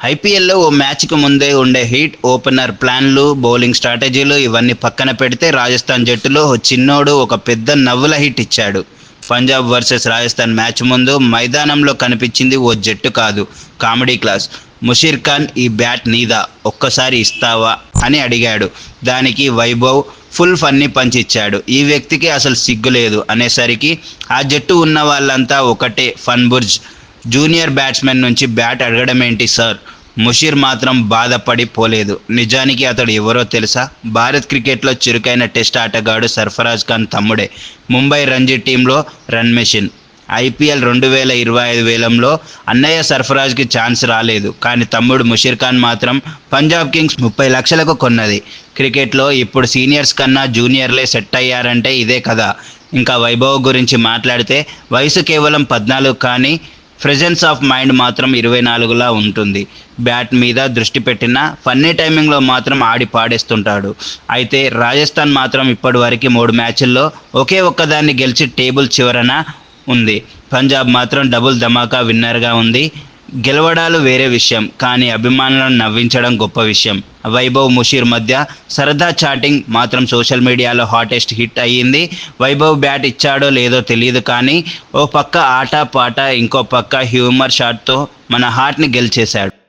ఐపీఎల్లో ఓ మ్యాచ్కి ముందే ఉండే హీట్ ఓపెనర్ ప్లాన్లు బౌలింగ్ స్ట్రాటజీలు ఇవన్నీ పక్కన పెడితే రాజస్థాన్ జట్టులో ఓ చిన్నోడు ఒక పెద్ద నవ్వుల హిట్ ఇచ్చాడు. పంజాబ్ వర్సెస్ రాజస్థాన్ మ్యాచ్ ముందు మైదానంలో కనిపించింది ఓ జట్టు కాదు. Comedy class. ముషీర్ ఖాన్ ఈ బ్యాట్ నీదా? ఒక్కసారి ఇస్తావా? అని అడిగాడు. దానికి వైభవ్ ఫుల్ ఫన్ని పంచి ఇచ్చాడు. ఈ వ్యక్తికి అసలు సిగ్గు లేదు. అనేసరికి ఆ జట్టు ఉన్న వాళ్ళంతా ఒకటే ఫన్ బుర్జ్ జూనియర్ బ్యాట్స్మెన్ నుంచి బ్యాట్ అడగడం ఏంటి సార్? ముషీర్ మాత్రం బాధపడి పోలేదు. నిజానికి అతడు ఎవరో తెలుసా? భారత్ క్రికెట్లో చురుకైన టెస్ట్ ఆటగాడు సర్ఫరాజ్ ఖాన్ తమ్ముడే. ముంబై రంజీ టీంలో రన్ మెషిన్. ఐపీఎల్ రెండు వేల ఇరవై ఐదు వేలంలో అన్నయ్య సర్ఫరాజ్కి ఛాన్స్ రాలేదు. కానీ తమ్ముడు ముషీర్ ఖాన్ మాత్రం పంజాబ్ కింగ్స్ ముప్పై లక్షలకు కొన్నది. క్రికెట్లో ఇప్పుడు సీనియర్స్ కన్నా జూనియర్లే సెట్ అయ్యారంటే ఇదే కదా ఇంకా వైభవ్ గురించి మాట్లాడితే వయసు కేవలం పద్నాలుగు కానీ ప్రెజెన్స్ ఆఫ్ మైండ్ మాత్రం ఇరవై నాలుగులా ఉంటుంది. బ్యాట్ మీద దృష్టి పెట్టిన ఫన్నీ టైమింగ్లో మాత్రం ఆడి పాడేస్తుంటాడు. అయితే రాజస్థాన్ మాత్రం ఇప్పటి వరకు మూడు మ్యాచ్ల్లో ఒకే ఒక్కదాన్ని గెలిచి టేబుల్ చివరన ఉంది. పంజాబ్ మాత్రం డబుల్ ధమాకా విన్నర్గా ఉంది. గెలవడాలు వేరే విషయం కానీ అభిమానులను నవ్వించడం గొప్ప విషయం. వైభవ్ ముషీర్ మధ్య సరదా చాటింగ్ మాత్రం సోషల్ మీడియాలో హాటెస్ట్ హిట్ అయ్యింది. వైభవ్ బ్యాట్ ఇచ్చాడో లేదో తెలియదు కానీ ఓ పక్క ఆట పాట ఇంకో పక్క హ్యూమర్ షాట్తో మన హార్ట్ని గెలిచేశాడు.